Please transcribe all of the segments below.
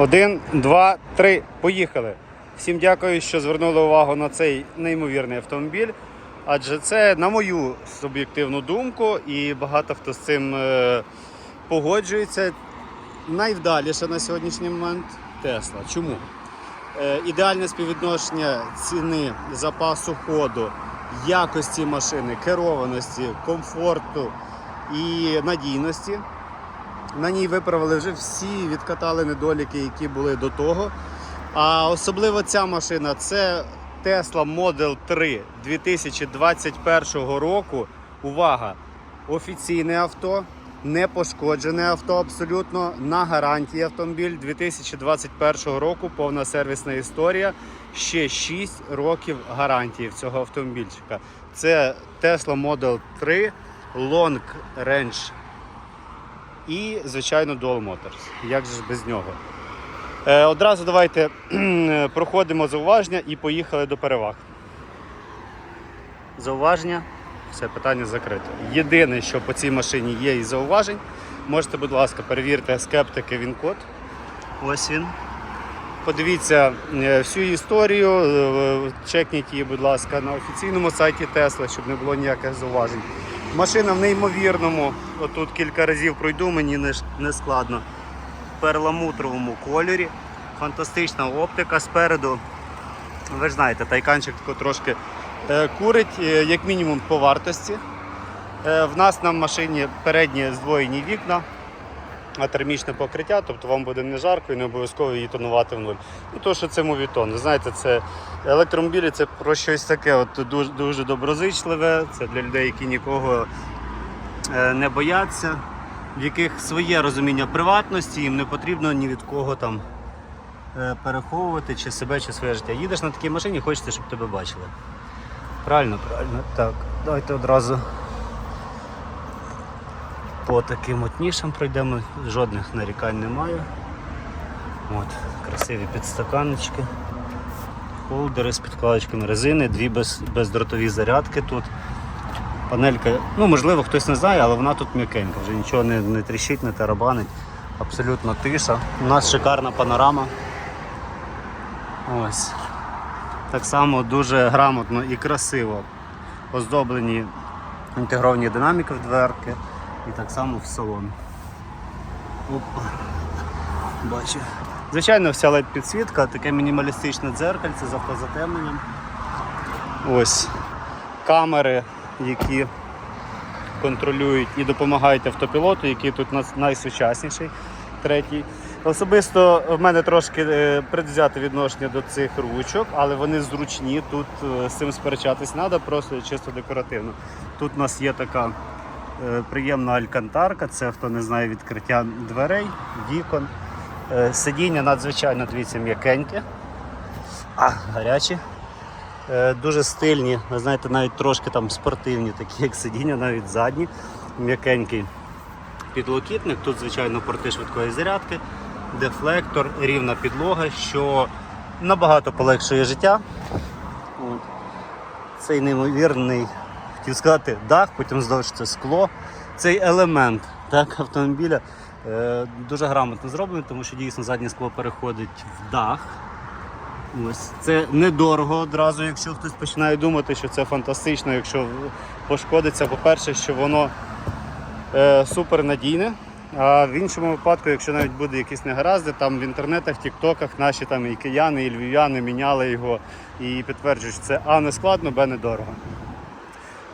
Один, два, три. Поїхали. Всім дякую, що звернули увагу на цей неймовірний автомобіль. Адже це, на мою суб'єктивну думку, і багато хто з цим е, погоджується. Найвдаліша на сьогоднішній момент Тесла. Чому? Е, ідеальне співвідношення ціни, запасу ходу, якості машини, керованості, комфорту і надійності. На ній виправили вже всі, відкатали недоліки, які були до того. А особливо ця машина це Tesla Model 3 2021 року. Увага! Офіційне авто, не пошкоджене авто абсолютно на гарантії автомобіль 2021 року. Повна сервісна історія. Ще 6 років гарантії в цього автомобільчика. Це Tesla Model 3 Long Range і, звичайно, Dual Motors. Як же ж без нього? Е, одразу давайте проходимо зауваження і поїхали до переваг. Зауваження, все питання закрито. Єдине, що по цій машині є із зауважень, можете, будь ласка, перевірте скептики він-код. Ось він. Подивіться е, всю історію, е, чекніть її, будь ласка, на офіційному сайті Tesla, щоб не було ніяких зауважень. Машина в неймовірному, отут кілька разів пройду, мені не, складно, складно. Перламутровому кольорі. Фантастична оптика спереду. Ви ж знаєте, тайканчик трошки е, курить, е, як мінімум по вартості. Е, в нас на машині передні здвоєні вікна, а термічне покриття, тобто вам буде не жарко і не обов'язково її тонувати в нуль. Ну, то, що це мовітон. Знаєте, це електромобілі це про щось таке от, дуже, дуже доброзичливе. Це для людей, які нікого е, не бояться, в яких своє розуміння приватності, їм не потрібно ні від кого там е, переховувати чи себе, чи своє життя. Їдеш на такій машині, хочеться, щоб тебе бачили. Правильно, правильно. Так, давайте одразу по таким от нішам пройдемо, жодних нарікань немає. От, красиві підстаканнички, холдери з підкладочками резини, дві без, бездротові зарядки тут. Панелька, ну можливо, хтось не знає, але вона тут м'якенька, вже нічого не, не тріщить, не тарабанить. Абсолютно тиша. У нас шикарна панорама. Ось. Так само дуже грамотно і красиво оздоблені інтегровані динаміки в дверки і так само в салон. Опа. Бачу. Звичайно, вся led підсвітка, таке мінімалістичне дзеркальце з автозатемненням. Ось камери, які контролюють і допомагають автопілоту, який тут найсучасніший, третій. Особисто в мене трошки е, предвзяте відношення до цих ручок, але вони зручні. Тут е, з цим сперечатись треба, просто чисто декоративно. Тут у нас є така приємна алькантарка, це хто не знає відкриття дверей, вікон. Е, Сидіння надзвичайно дивіться м'якеньке, а гарячі. Е, Дуже стильні, ви знаєте, навіть трошки там спортивні, такі як сидіння, навіть задні, м'якенький підлокітник. Тут, звичайно, порти швидкої зарядки, дефлектор, рівна підлога, що набагато полегшує життя. Цей неймовірний, хотів сказати, дах, потім здовж це скло. Цей елемент так, автомобіля е, дуже грамотно зроблений, тому що дійсно заднє скло переходить в дах. Ось це недорого одразу, якщо хтось починає думати, що це фантастично, якщо пошкодиться, по-перше, що воно е, супер надійне. А в іншому випадку, якщо навіть буде якісь негаразди, там в інтернетах, в тіктоках наші там і кияни, і львів'яни міняли його і підтверджують, що це А не складно, Б недорого.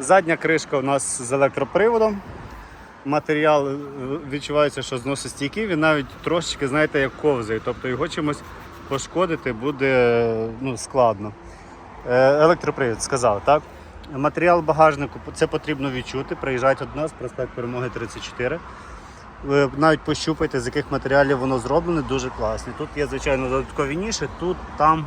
Задня кришка у нас з електроприводом. Матеріал е, відчувається, що зносостійкий, він навіть трошечки, знаєте, як ковзає, тобто його чимось пошкодити буде ну, складно. Е, Електропривід сказав, так? Матеріал багажнику це потрібно відчути. Приїжджайте до нас, проспект Перемоги 34. Ви навіть пощупайте, з яких матеріалів воно зроблене, дуже класні. Тут є, звичайно, додаткові ніші, тут, там.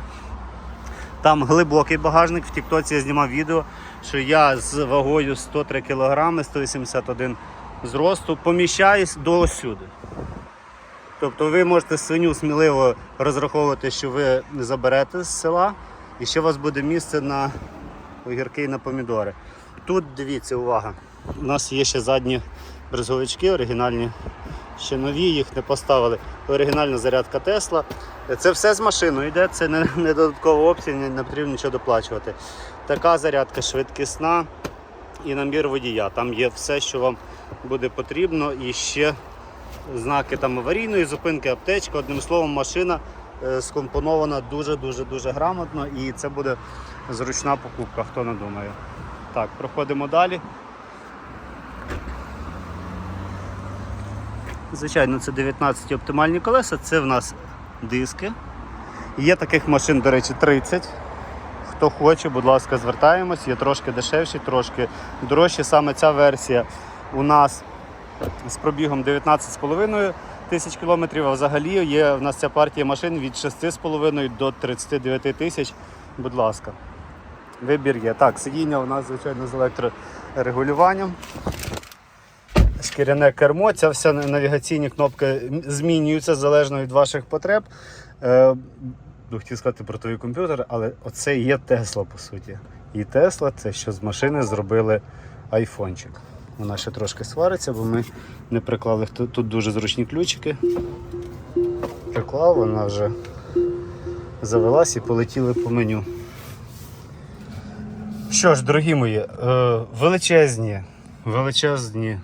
Там глибокий багажник. В Тіктоці я знімав відео, що я з вагою 103 кг, 181 зросту поміщаюсь до осюди. Тобто ви можете свиню сміливо розраховувати, що ви заберете з села, і ще у вас буде місце на огірки і на помідори. Тут дивіться, увага. У нас є ще задні брезговички оригінальні, ще нові, їх не поставили. Оригінальна зарядка Тесла. Це все з машиною йде, це не, не додатково опція, не, не потрібно нічого доплачувати. Така зарядка швидкісна і набір водія. Там є все, що вам буде потрібно, і ще знаки там аварійної зупинки, аптечка. Одним словом, машина е, скомпонована дуже-дуже дуже грамотно і це буде зручна покупка, хто не думає. Так, проходимо далі. Звичайно, це 19 оптимальні колеса, це в нас диски. Є таких машин, до речі, 30. Хто хоче, будь ласка, звертаємось, є трошки дешевші, трошки дорожчі. Саме ця версія у нас з пробігом 19,5 тисяч кілометрів, а взагалі є в нас ця партія машин від 6,5 до 39 тисяч. Будь ласка, вибір є. Так, сидіння у нас, звичайно, з електрорегулюванням. Шкіряне кермо, ця вся навігаційні кнопки змінюються залежно від ваших потреб. Е, ну, хотів сказати про твій комп'ютер, але оце є Тесла, по суті. І Тесла це що з машини зробили айфончик. Вона ще трошки свариться, бо ми не приклали тут, тут дуже зручні ключики. Приклав, вона вже завелась і полетіли по меню. Що ж, дорогі мої, е, величезні, величезні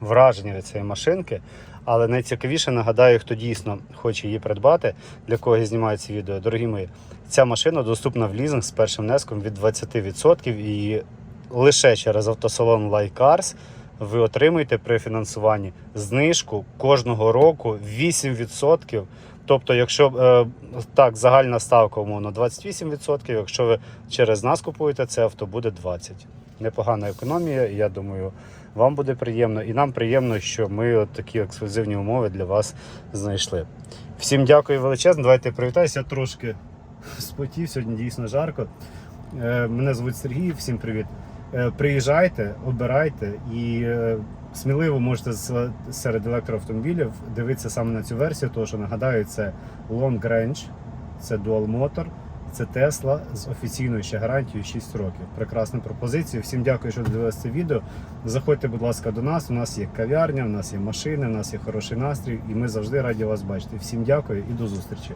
враження від цієї машинки. Але найцікавіше нагадаю, хто дійсно хоче її придбати, для кого я знімаю ці відео. Дорогі мої, ця машина доступна в лізинг з першим внеском від 20% і лише через автосалон Лайкарс ви отримуєте при фінансуванні знижку кожного року 8%. Тобто, якщо е, так, загальна ставка умовно 28%, якщо ви через нас купуєте це авто, буде 20%. Непогана економія, я думаю, вам буде приємно, і нам приємно, що ми от такі ексклюзивні умови для вас знайшли. Всім дякую величезно. Давайте привітаюся. Трошки спотів, сьогодні дійсно жарко. Е, Мене звуть Сергій, всім привіт. Е, Приїжджайте, обирайте і сміливо можете серед електроавтомобілів дивитися саме на цю версію, тому що нагадаю, це Long Range, це Dual Motor, це Tesla з офіційною ще гарантією 6 років. Прекрасна пропозиція. Всім дякую, що дивилися це відео. Заходьте, будь ласка, до нас. У нас є кав'ярня, у нас є машини, у нас є хороший настрій, і ми завжди раді вас бачити. Всім дякую і до зустрічі.